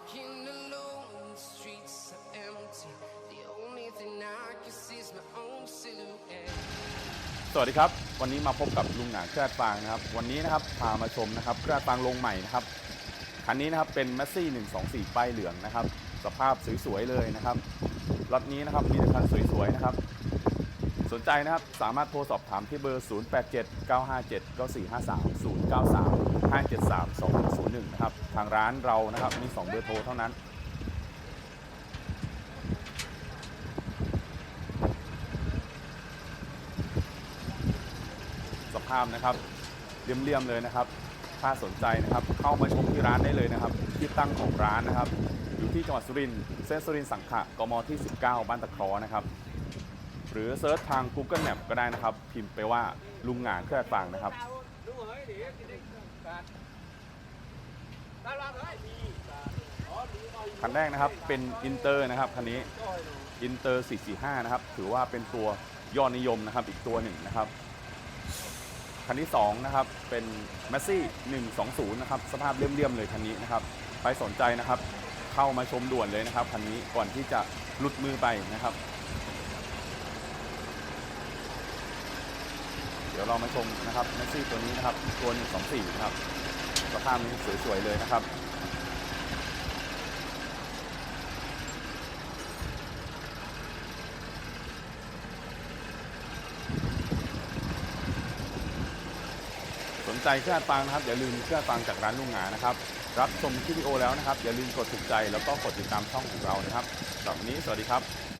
Walking alone, the streets are empty. The only thing I can see is my own silhouette. สวัสดีครับ วันนี้มาพบกับลุงหงางเครือดฟางนะครับ วันนี้นะครับพามาชมนะครับเครือดฟางลงใหม่นะครับคันนี้นะครับเป็นแมสซี่ 124 ป้ายเหลืองนะครับ สภาพสวยๆเลยนะครับรถนี้นะครับมีแต่คันสวยๆนะครับ สนใจนะครับ สามารถโทรสอบถามที่เบอร์ 087 957 9453 093 573 2101 นะครับ ทางร้านเรานะครับมี 2 เบอร์โทรเท่านั้น สภาพนะครับเลี่ยมๆเลยนะครับ ถ้าสนใจนะครับ เข้ามาชมที่ร้านได้เลยนะครับ ที่ตั้งของร้านนะครับ อยู่ที่จังหวัดสุรินทร์เส้นสุรินทร์สังขะกมที่ 19 บ้านตะคราะห์นะครับ หรือเซิร์ชทาง Google Map ก็ได้นะครับ พิมพ์ไปว่าลุงหงางเครือฟางนะครับ คันแรกนะครับเป็นอินเตอร์นะครับคันนี้อินเตอร์ 445 นะครับ ถือว่าเป็นตัวยอดนิยมนะครับอีกตัวหนึ่งนะครับ คันที่2นะครับเป็นแมสซี่120 นะครับ สภาพเลี่ยมๆเลยคันนี้นะครับไปสนใจนะครับ เข้ามาชมด่วนเลยนะครับคันนี้ก่อนที่จะหลุดมือไปนะครับ ดี๋ยวเรามาชมนะครับแมสซี่ตัวนี้นะครับตัว124นะครับสภาพนี้สวยๆเลยนะครับสนใจเครื่องฟังนะครับอย่าลืมเครื่องฟังจากร้านลุงหงานะครับ รับชมคลิปวิดีโอแล้วนะครับ อย่าลืมกดถูกใจแล้วก็กดติดตามช่องของเรานะครับสำหรับนี้สวัสดีครับ